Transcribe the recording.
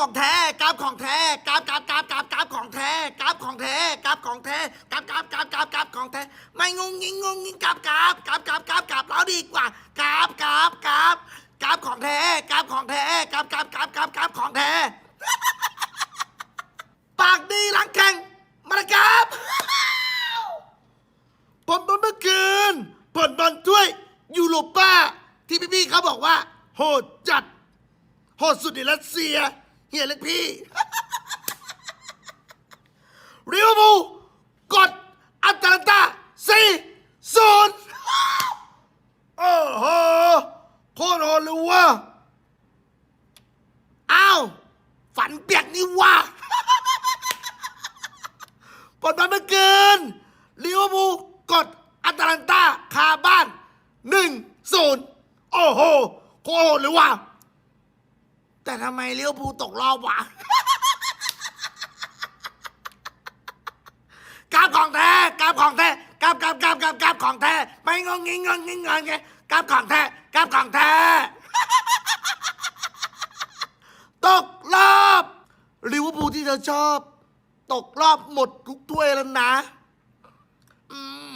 ของแท้กราฟของแท้กราฟกราฟกราฟกราฟกราฟของแท้กราฟของแท้กราฟของแท้กราฟกราฟกราฟกราฟกราฟของแท้ไม่งงงิงงงงิงกราฟกราฟกราฟกราฟกราฟกราฟเราดีกว่ากราฟกราฟกราฟกราฟของแท้กราฟของแท้กราฟกราฟกราฟกราฟกราฟของแท้ปากดีหลังแข่งมาละครับผลบอลเมื่อคืนผลบอลถ้วยยูโรป้าที่พี่ๆเขาบอกว่า โหดจัดโหดสุดในรัสเซีย เฮียเล็กพี่รียวบูกดอัตแลนตาสี่ศูนย์โอ้โหโคตรโหดเลยว่ะอ้าว ฝันเปียกนี่ว่ะผลบอลเมื่อคืนลิเวอร์พูลกดอัตแลนตาคาบ้านหนึ่งศูนย์โอ้โห โคตรโหดเลยว่ะ แต่ทำไมเลิเวอร์พูลตกรอบวะ กราบของแท้กราบของแท้กราบกราบกราบกราบกราบของแท้ไม่งงงิงงงงิงงงไงกราบของแท้กราบของแท้ตกรอบลิเวอร์พูลที่เธอชอบ ตกรอบหมดทุกถ้วยแล้วนะ อืม